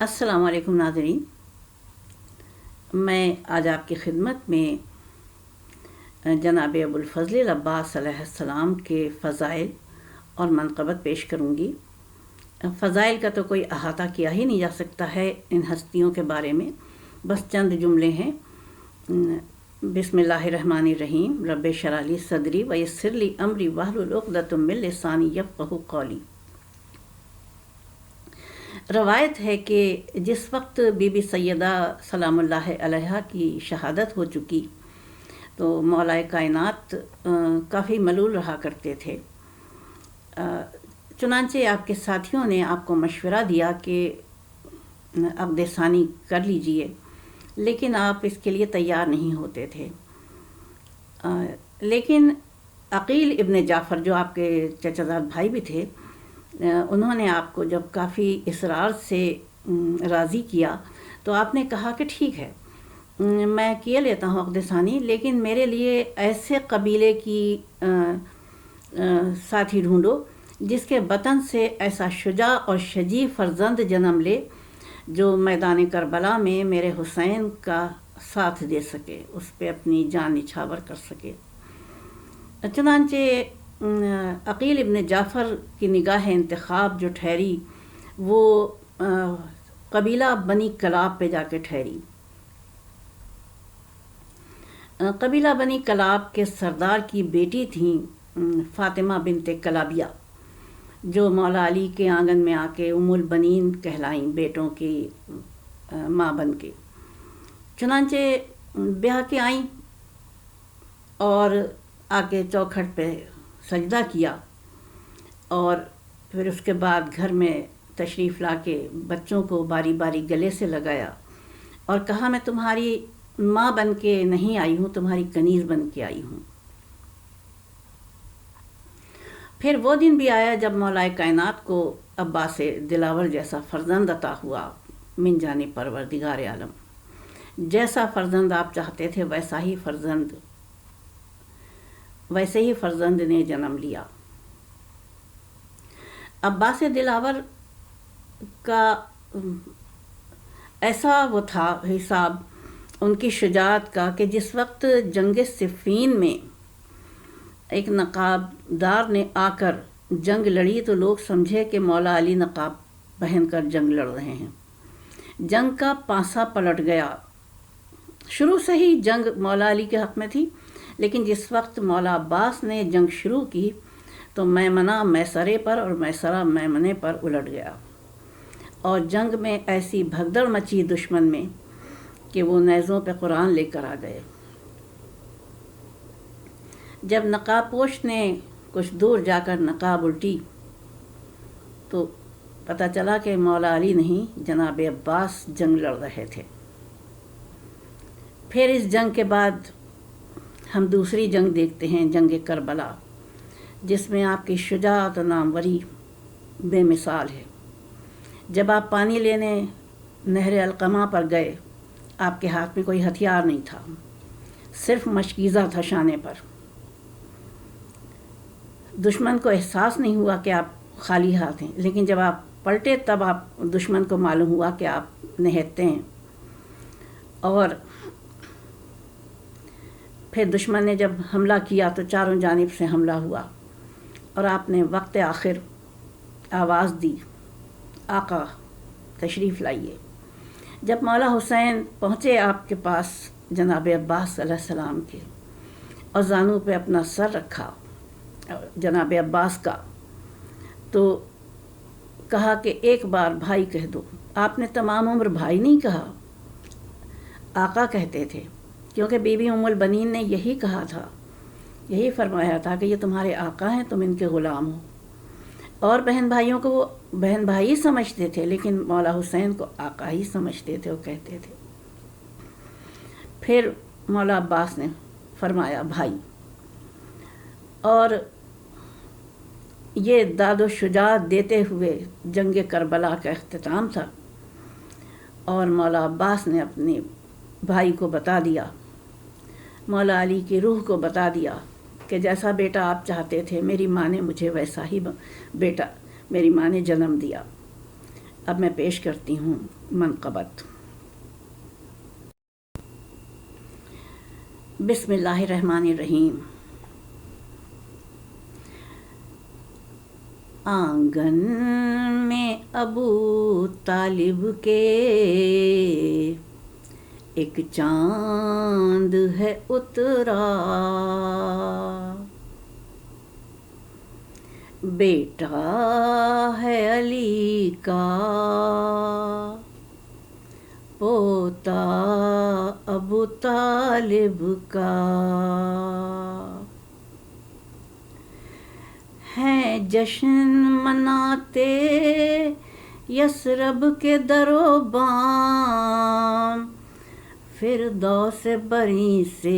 अस्सलाम वालेकुम नाजरीन। मैं आज आपकी खिदमत में जनाब अबुलफ़ज़ल अब्बास सलाम के फ़ज़ाइल और मनकबत पेश करूँगी। फ़ज़ाइल का तो कोई अहाता किया ही नहीं जा सकता है इन हस्तियों के बारे में। बस चंद जुमले हैं। बिसमीम रब शराली सदरी व यसरली अमरी वाहलुलदतमिल लसानी यफ़ कौली। रवायत है कि जिस वक्त बीबी सैदा सलाम की शहादत हो चुकी तो मौलाए कायनात काफ़ी मलूल रहा करते थे। चुनानचे आपके साथियों ने आपको मशवरा दिया कि अकदसानी कर लीजिए, लेकिन आप इसके लिए तैयार नहीं होते थे। लेकिन अकील इब्ने जाफ़र, जो आपके चचाजाद भाई भी थे उन्होंने आपको जब काफ़ी इसरार से राज़ी किया तो आपने कहा कि ठीक है। मैं किए लेता हूँ अकदसानी, लेकिन मेरे लिए ऐसे कबीले की साथी ढूंढो, जिसके बतन से ऐसा शुजा और शजी फर्जंद जन्म ले, जो मैदान करबला में मेरे हुसैन का साथ दे सके, उस पर अपनी जान निछावर कर सके। चुनानचे अकील इबन जाफ़र की निगाह इंतखब जो ठहरी, वो कबीला बनी कलाब पे जाके ठहरी। कबीला बनी कलाब के सरदार की बेटी थी फ़ातिमा बिनते कलाबिया, जो मौला अली के आँगन में आके उमुल बनीन कहलाई बेटों की माँ बन के। चुनाचे ब्याह के आई और आके चौखट पे सजदा किया और फिर उसके बाद घर में तशरीफ़ ला के बच्चों को बारी बारी गले से लगाया और कहा, मैं तुम्हारी माँ बन के नहीं आई हूँ, तुम्हारी कनीज़ बन के आई हूँ। फिर वो दिन भी आया जब मौलाए कायनात को अब्बा से दिलावर जैसा फ़र्जंद अता हुआ मिन जाने परवरदिगार आलम। जैसा फ़र्जंद आप चाहते थे, वैसा ही फ़र्जंद वैसे ही फर्जंद ने जन्म लिया। अब्बास दिलावर का, ऐसा वो था हिसाब उनकी शुजात का कि जिस वक्त जंग सिफ़ीन में एक नकाबदार ने आकर जंग लड़ी तो लोग समझे कि मौला अली नकाब पहन कर जंग लड़ रहे हैं। जंग का पासा पलट गया। शुरू से ही जंग मौला अली के हक़ में थी। लेकिन जिस वक्त मौला अब्बास ने जंग शुरू की तो मैमना मैसरे पर और मैसरा मैमने पर उलट गया। और जंग में ऐसी भगदड़ मची दुश्मन में कि वो नैज़ों पे कुरान लेकर आ गए। जब नकाबपोश ने कुछ दूर जाकर नकाब उल्टी तो पता चला कि मौला अली नहीं, जनाब अब्बास जंग लड़ रहे थे। फिर इस जंग के बाद हम दूसरी जंग देखते हैं, जंग करबला, जिसमें आपकी शुजात नामवरी बेमिसाल है। जब आप पानी लेने नहर अलकमा पर गए, आपके हाथ में कोई हथियार नहीं था, सिर्फ़ मशकीज़ा था शाने पर। दुश्मन को एहसास नहीं हुआ कि आप खाली हाथ हैं, लेकिन जब आप पलटे, तब आप दुश्मन को मालूम हुआ कि आप नहते हैं। और फिर दुश्मन ने जब हमला किया तो चारों जानब से हमला हुआ और आपने वक्त आखिर आवाज़ दी, आका, तशरीफ़ लाइए। जब मौला हुसैन पहुँचे आपके पास जनाब अब्बास के और जानू पे अपना सर रखा, जनाब अब्बास का तो कहा कि एक बार भाई कह दो। आपने तमाम उम्र भाई नहीं कहा? आका कहते थे। क्योंकि बीबी उमुल बनीन ने यही कहा था, यही फरमाया था कि ये तुम्हारे आका हैं, तुम इनके ग़ुलाम हो। और बहन भाइयों को वो बहन भाई समझते थे, लेकिन मौला हुसैन को आका ही समझते थे, वो कहते थे। फिर मौला अब्बास ने फरमाया, भाई, और ये दादो शुजात देते हुए जंग करबला का अख्ताम था, और मौला अब्बास ने अपने भाई को बता दिया मौला अली की रूह को बता दिया कि जैसा बेटा आप चाहते थे, मेरी माँ ने मुझे वैसा ही बेटा, मेरी माँ ने जन्म दिया। अब मैं पेश करती हूँ मनकबत। बिस्मिल्लाहिर्रहमानिर्रहीम। आँगन में अबू तालिब के एक चाँद है उतरा। बेटा है अली का। पोता अबू तालिब का। है जश्न मनाते यसरब के दरोबाम फिर से बरी से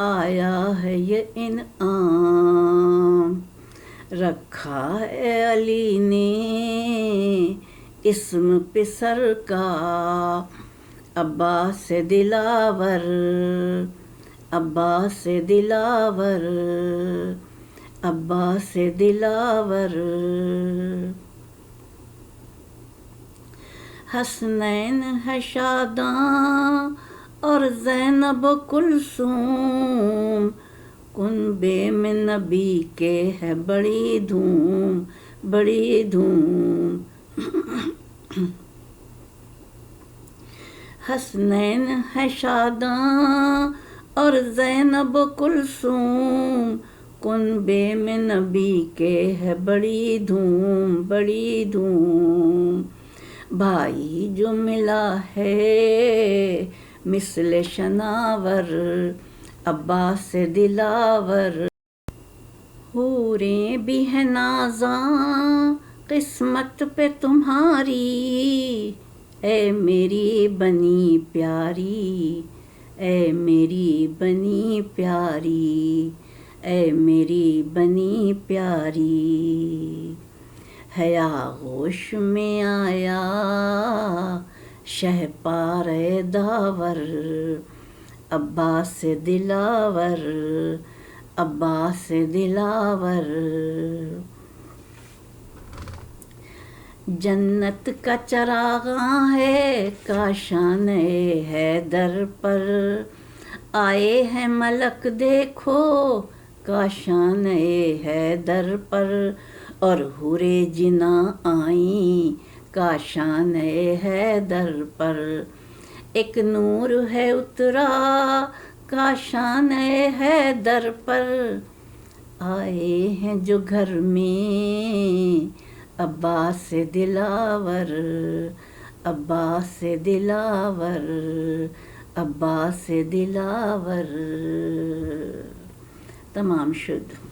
आया है ये इन आम रखा है अली ने इसम पिसर का, अब्बास से दिलावर, अब्बास से दिलावर, अब्बास से दिलावर। हसनैन है शादा और जैनब कुलसूम। कुनबे में नबी के है बड़ी धूम बड़ी धूम। हसनैन है शादा और जैनब कुलसूम। कुनबे में नबी के है बड़ी धूम बड़ी धूम। भाई जो मिला है, मिसल शनावर अब्बास दिलावर। हूरें भी है नाजा, किस्मत पे तुम्हारी ए मेरी बनी प्यारी ए मेरी बनी प्यारी ए मेरी बनी प्यारी। हया होश में आया। शह पार दावर अब्बास दिलावर अब्बास दिलावर। जन्नत का चरागा है, काशान है दर पर। आए हैं मलक देखो, काशान है दर पर। और हुरे जिना आई काशान है दर पर। एक नूर है उतरा काशान है दर पर। आए हैं जो घर में, अब्बास दिलावर अब्बास दिलावर अब्बास दिलावर। तमाम शुद्ध।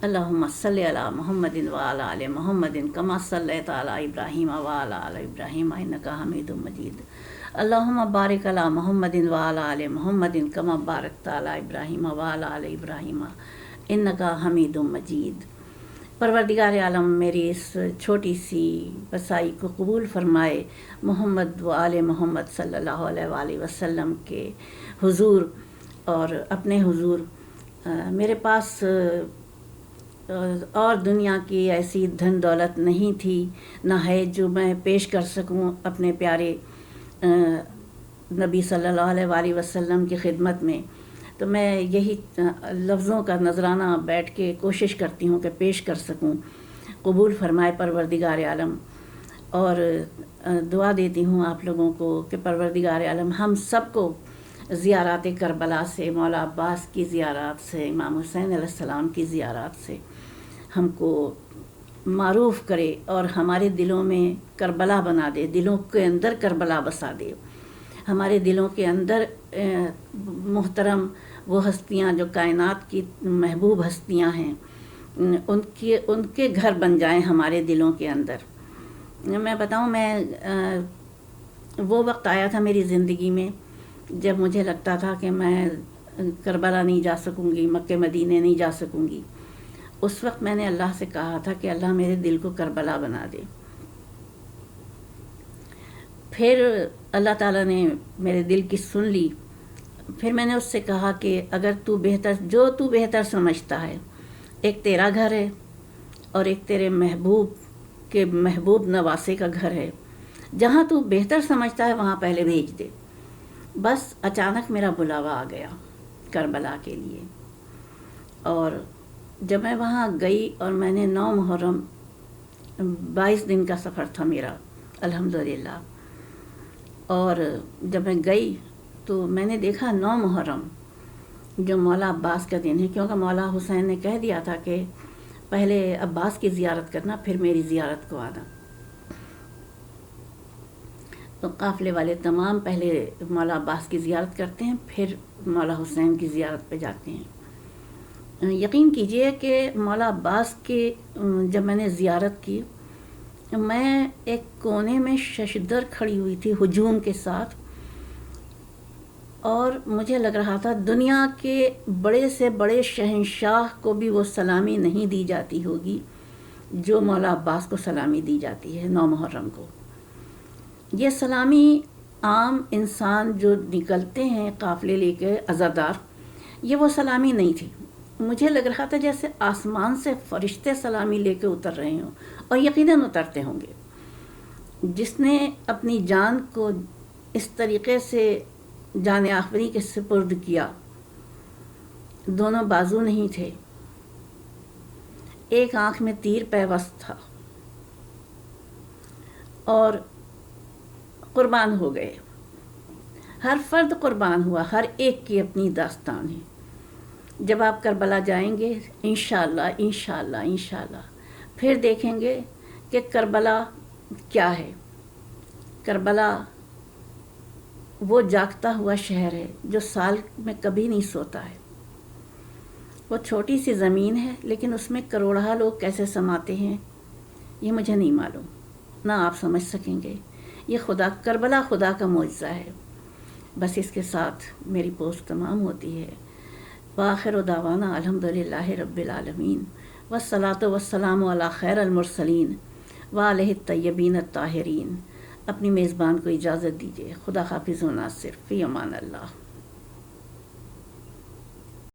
अल्लाहुम्मा सल्लि अला मुहम्मदिन व अला आलि मुहम्मदिन कमा सल्लैत अला इब्राहीम अला आलि इब्राहीम इन्नका हमीदुम मजीद अल्लाहुम्मा बारिक अला मुहम्मदिन व अला आलि मुहम्मदिन कमा बारकत अला इब्राहीम अला आलि इब्राहीम इन्नका हमीदुम मजीद परवरदिगार आलम मेरी इस छोटी सी बसाई को कबूल फरमाए मोहम्मद व आल मोहम्मद सल्लल्लाहु अलैहि वसल्लम के हुजूर और अपने हुजूर मेरे पास और दुनिया की ऐसी धन दौलत नहीं थी, ना है जो मैं पेश कर सकूँ अपने प्यारे नबी सल्लल्लाहु अलैहि वसल्लम की खिदमत में। तो मैं यही लफ्ज़ों का नजराना बैठ के कोशिश करती हूँ कि पेश कर सकूँ। कबूल फरमाए परवरदिगार आलम। और दुआ देती हूँ आप लोगों को कि परवरदिगार आलम, हम सबको ज़ियारत करबला से, मौला अब्बास की ज़ियारत से, इमाम हुसैन सलाम की ज़ियारत से हमको मरूफ करे और हमारे दिलों में करबला बना दे, दिलों के अंदर करबला बसा दे। हमारे दिलों के अंदर मोहतरम वो हस्तियाँ जो कायनात की महबूब हस्तियाँ हैं उनके उनके घर बन जाएँ हमारे दिलों के अंदर। मैं बताऊँ, मैं वो वक्त आया था मेरी ज़िंदगी में, जब मुझे लगता था कि मैं करबला नहीं जा सकूँगी मक्के मदीने नहीं जा सकूँगी। उस वक्त मैंने अल्लाह से कहा था कि अल्लाह मेरे दिल को करबला बना दे। फिर अल्लाह ताला ने मेरे दिल की सुन ली। फिर मैंने उससे कहा कि अगर तू बेहतर, जो तू बेहतर समझता है, एक तेरा घर है और एक तेरे महबूब के महबूब नवासे का घर है, जहाँ तू बेहतर समझता है, वहाँ पहले भेज दे। बस अचानक मेरा बुलावा आ गया करबला के लिए। और जब मैं वहाँ गई और मैंने नौ मुहर्रम, बाईस दिन का सफ़र था मेरा, अल्हम्दुलिल्लाह। और जब मैं गई तो मैंने देखा नौ मुहर्रम, जो मौला अब्बास का दिन है, क्योंकि मौला हुसैन ने कह दिया था कि पहले अब्बास की ज़ियारत करना, फिर मेरी ज़ियारत को आना। तो काफ़िले वाले तमाम पहले मौला अब्बास की ज़ियारत करते हैं, फिर मौला हुसैन की ज़ियारत पे जाते हैं। यकीन कीजिए कि मौला अब्बास की जब मैंने ज़ियारत की, मैं एक कोने में शशदर खड़ी हुई थी हजूम के साथ और मुझे लग रहा था दुनिया के बड़े से बड़े शहनशाह को भी वो सलामी नहीं दी जाती होगी, जो मौला अब्बास को सलामी दी जाती है नौ मुहर्रम को। ये सलामी आम इंसान जो निकलते हैं काफ़िले लेके अज़ादार ये वो सलामी नहीं थी। मुझे लग रहा था जैसे आसमान से फरिश्ते सलामी लेके उतर रहे हों और यकीनन उतरते होंगे। जिसने अपनी जान को इस तरीके से जान आखिरी के सुपुर्द किया, दोनों बाजू नहीं थे। एक आँख में तीर पैवस्त था और कुर्बान हो गए। हर फर्द कुर्बान हुआ, हर एक की अपनी दास्तान है। जब आप करबला जाएँगे इन इंशाल्लाह इंशाल्लाह। फिर देखेंगे कि करबला क्या है। करबला वो जागता हुआ शहर है जो साल में कभी नहीं सोता है। वो छोटी सी ज़मीन है, लेकिन उसमें करोड़ा लोग कैसे समाते हैं, ये मुझे नहीं मालूम। ना आप समझ सकेंगे। ये खुदा, करबला खुदा का मुआजा है। बस इसके साथ मेरी पोस्ट तमाम होती है। वाखिर दावाना अलहमदिल्ला रबालमीन वसलात वसलाम खैर अलमरसलिन वाल तयबीन ताहरीन। अपनी मेज़बान को इजाज़त दीजिए। खुदा हाफिज़ नासिर सिर्फ़ी अमान अल्लाह।